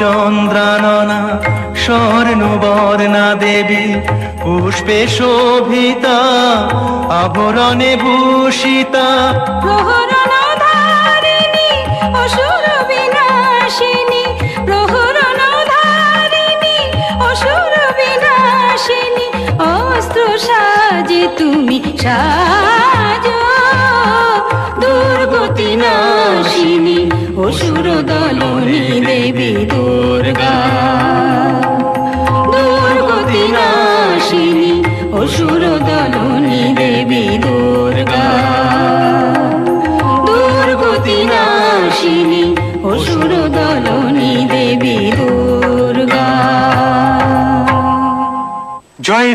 চন্দ্রাননা, স্বর্ণবর্ণা দেবী, পুষ্পে শোভিতা, আভরণে ভূষিতা। অস্ত্র সাজে তুমি সাজো। দুর্গতি নাশিনী অসুর দলনী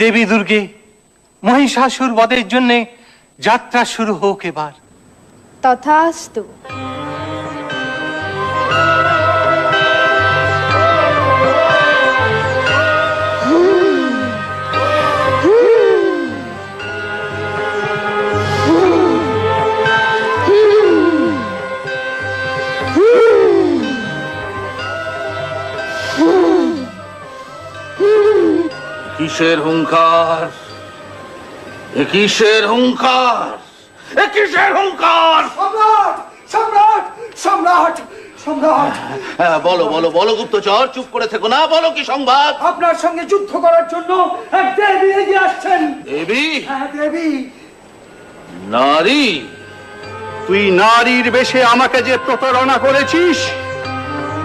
দেবী দুর্গে মহিষাসুর বদের জন্যে যাত্রা শুরু হোক এবার। তথাস্তু। কিসের হুঙ্কার? এ কিসের হুঙ্কার? এ কিসের হুঙ্কার? সম্রাট সম্রাট সম্রাট সম্রাট। হ্যাঁ বলো বলো বলো গুপ্তচর চুপ করে থেকো না বলো কি সংবাদ? আপনার সঙ্গে যুদ্ধ করার জন্য এক দেবী এগিয়ে আসছেন। দেবী? হ্যাঁ দেবী। নারী? তুই নারীর বেশে আমাকে যে প্রতারণা করেছিস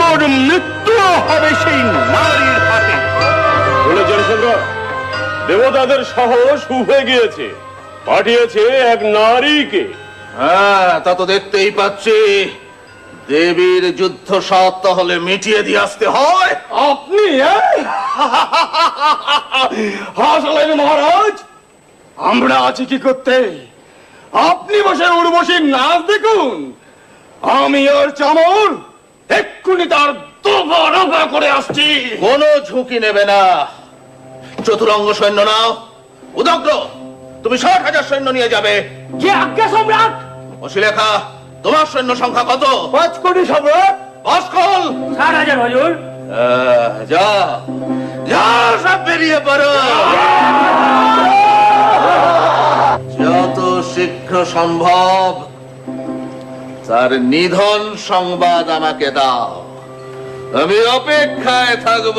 তোর মৃত্যু হবে সেই নারীর হাতে। বলে দেবতাদের সাহস উঠে গিয়েছে। পাঠিয়েছে এক নারীকে। হ্যাঁ তা তো দেখতেই পাচ্ছি। দেবীর যুদ্ধ সাত তাহলে মিটিয়ে দিয়ে আসতে হয়। আপনি হাসলেন মহারাজ? আমরা আছি কি করতে? আপনি বসে উর্বশী নাচ দেখুন। আমি ওর চামর এক্ষুনি তার রফা করে আসছি। কোনো ঝুঁকি নেবে না। চতুরঙ্গ সৈন্য নাও। উদগ্র তুমি ষাট হাজার সৈন্য নিয়ে যাবে। যে আজ্ঞা সম্রাট? অশিলেখা তোমার সৈন্য সংখ্যা কত? পাঁচ কোটি সম্রাট। ভাস্কল ষাট হাজার হজুর। যা যা সব বেরিয়ে পড়ো। যত শীঘ্র সম্ভব তার নিধন সংবাদ আমাকে দাও। আমি অপেক্ষায় থাকব।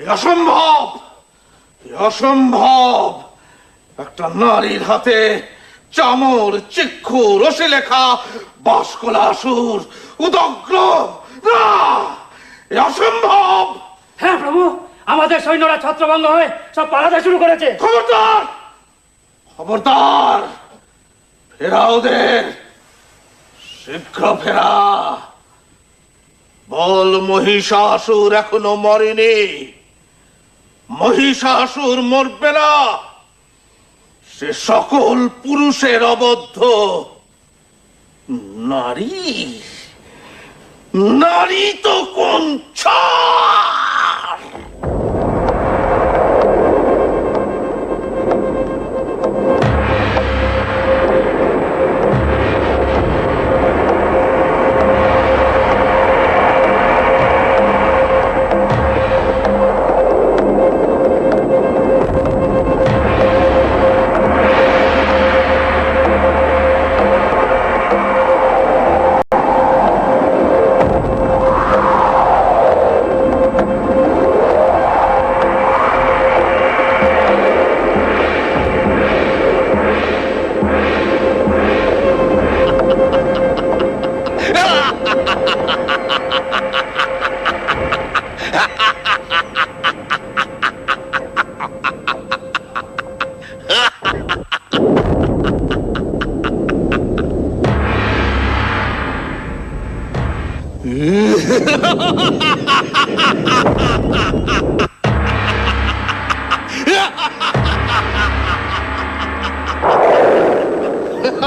অসম্ভব! অসম্ভব! একটা নারীর হাতে চামর চিক্ষু রসে লেখা বাসকলাসুর উদগ্র না অসম্ভব! হ্যাঁ প্রভু আমাদের সৈন্যরা ছত্রভঙ্গ হয়ে সব পালাতে শুরু করেছে। খবরদার! খবরদার! ফেরা ওদের! শীঘ্র ফেরা! বল মহিষাসুর এখনও মরেনি। মহিষাসুর মরবে না। সে সকল পুরুষের অবদ্ধ। নারী? নারী তো কোন ছাড়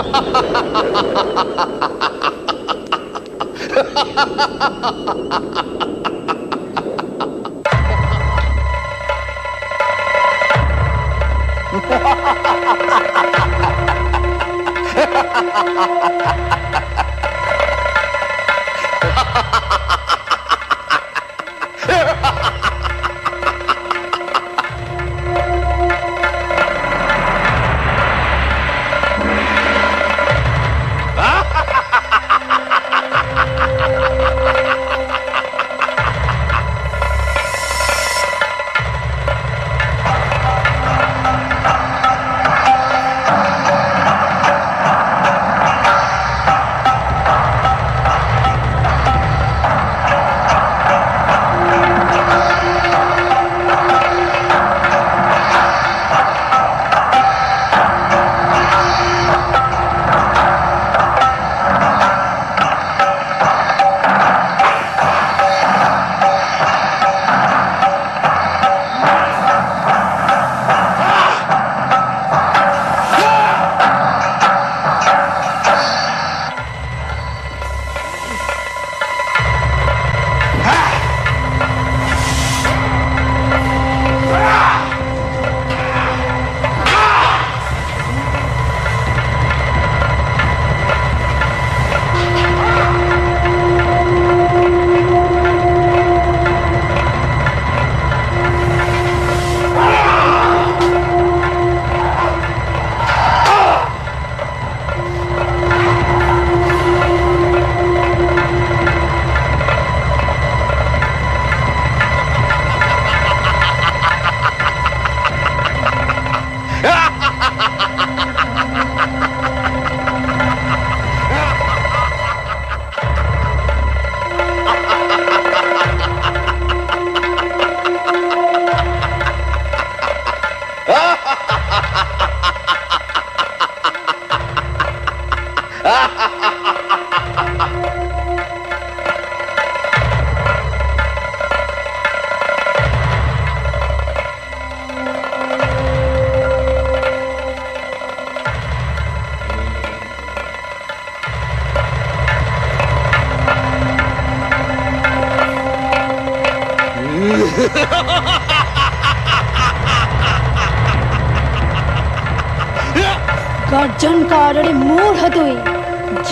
ハハハハ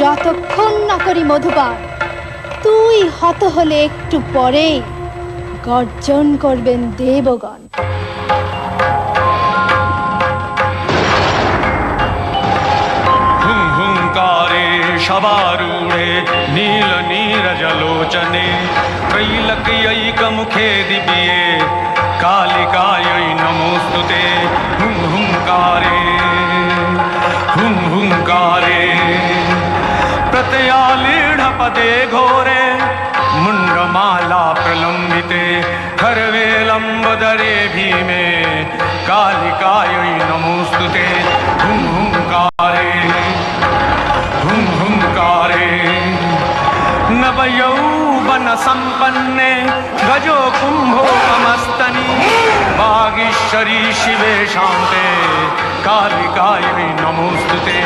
যতক্ষণ না করি মধুপান তুই হত হলে একটু পরেই গর্জন করবেন দেবগণ हुं हुंकारे शबारूढे नील नीरजलोचने त्रैलक्यैकमुखे दिव्ये कालिकायै नमोऽस्तु ते पर्वते घोरे मुण्डमाला प्रलम्बिते खर्वे लम्बदरे भीमे, कालिकायै नमोऽस्तु ते हुं हुङ्कारे हुं हुङ्कारे नवयौवन सम्पन्ने गजो कुम्भो नमस्तनि वागीश्वरी शिवे शान्ते, कालिकायै नमोऽस्तु ते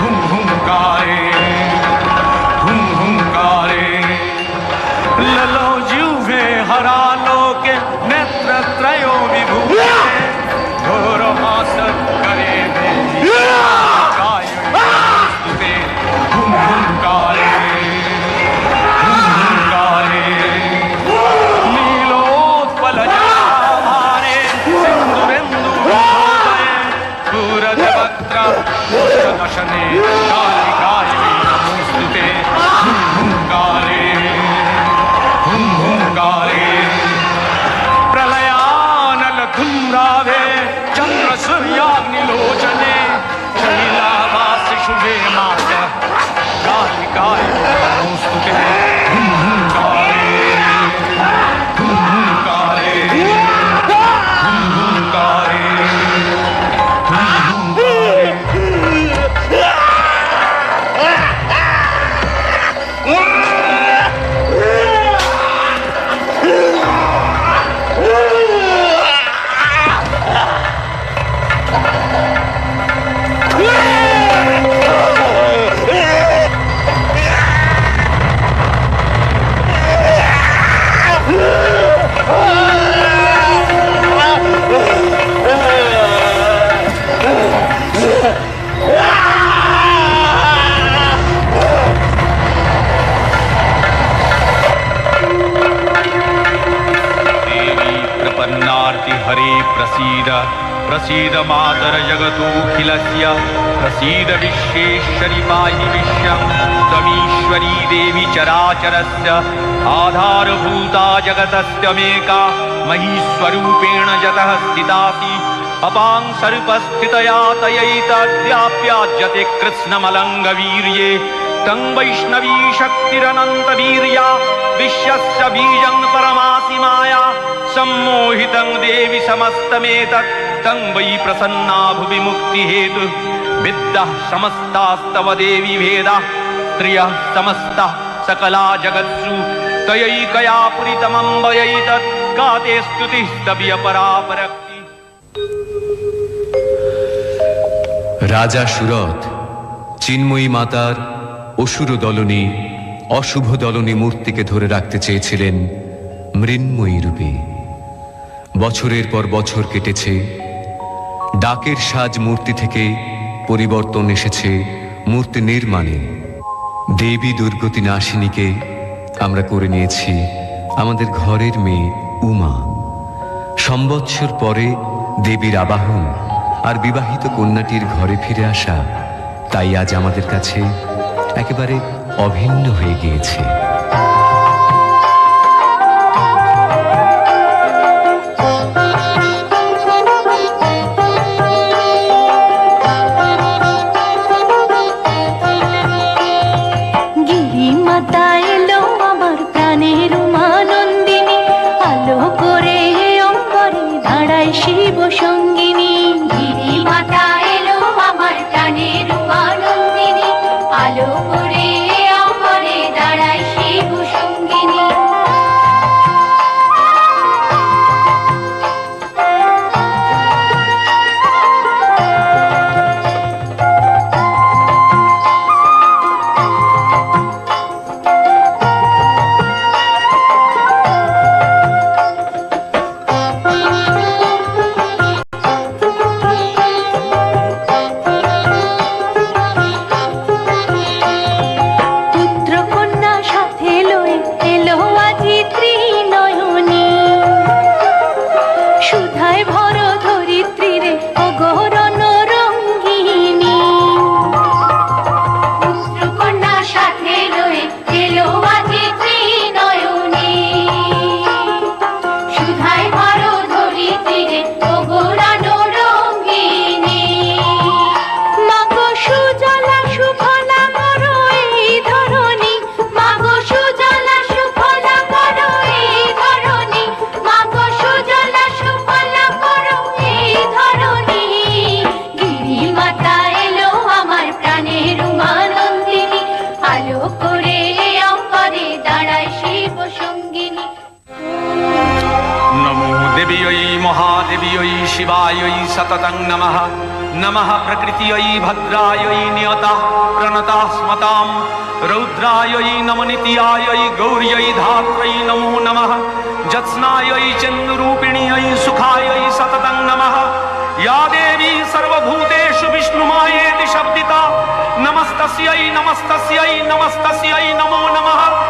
हुं हुङ्कारे ललोजुवे हरालोके नेत्रत्रयो विभूते घोरमासर प्रपन्नार्ति हरे प्रसीद। प्रसीद मातर जगतोऽखिलस्य प्रसीद विश्वेश्वरि पाहि विश्वं। त्वमीश्वरी देवी चराचरस्य। आधारभूता जगतस्त्यमेका। महीस्वरूपेण जतः स्थितासि। अपां सर्पस्थितया तयैतद्व्याप्याज्यते कृत्स्नमलङ्गवीर्ये। तं वैष्णवी शक्तिरनन्तवीर्या। विश्वस्य बीजं परमासि माया सम्मोहितं देवि समस्तमेतत् तं वै प्रसन्ना भुवि मुक्तिहेतुः विद्यः समस्तास्तव देवि भेदाः स्त्रियः समस्तः सकला जगत्सु तयैकया पुरितमम्बयैतत् का ते स्तुतिः स्तव्यपरापरक्ति রাজা সুরথ চিন্ময়ী মাতার অসুর দলনী অশুভ দলনী মূর্তিকে ধরে রাখতে চেয়েছিলেন মৃন্ময়ী রূপে বছরের পর বছর কেটেছে। ডাকের সাজ মূর্তি থেকে পরিবর্তন এসেছে মূর্তি নির্মাণে। দেবী দুর্গতি নাশিনীকে আমরা করে নিয়েছি আমাদের ঘরের মেয়ে উমা। সম্বৎসর পরে দেবীর আবাহন আর বিবাহিত কন্যাটির ঘরে ফিরে আসা তাই আজ আমাদের কাছে একেবারে অভিন্ন হয়ে গিয়েছে। শিব সঙ্গিনী গিরিমাতা এলো আমার প্রাণের রূপানন্দিনী আলো सततं नमः। नमः प्रकृत्यै भद्रायै नियता, प्रणता स्मतां। रौद्रायै नमनित्यायै, गौर्यै धात्रै नमो नमः। जत्स्नायै चन्द्रूपिण्यै सुखायै सततं नमः। या देवी सर्वभूतेषु विष्णुमायेति शब्दिता। नमस्तस्यै नमस्तस्यै नमस्तस्यै नमो नमः।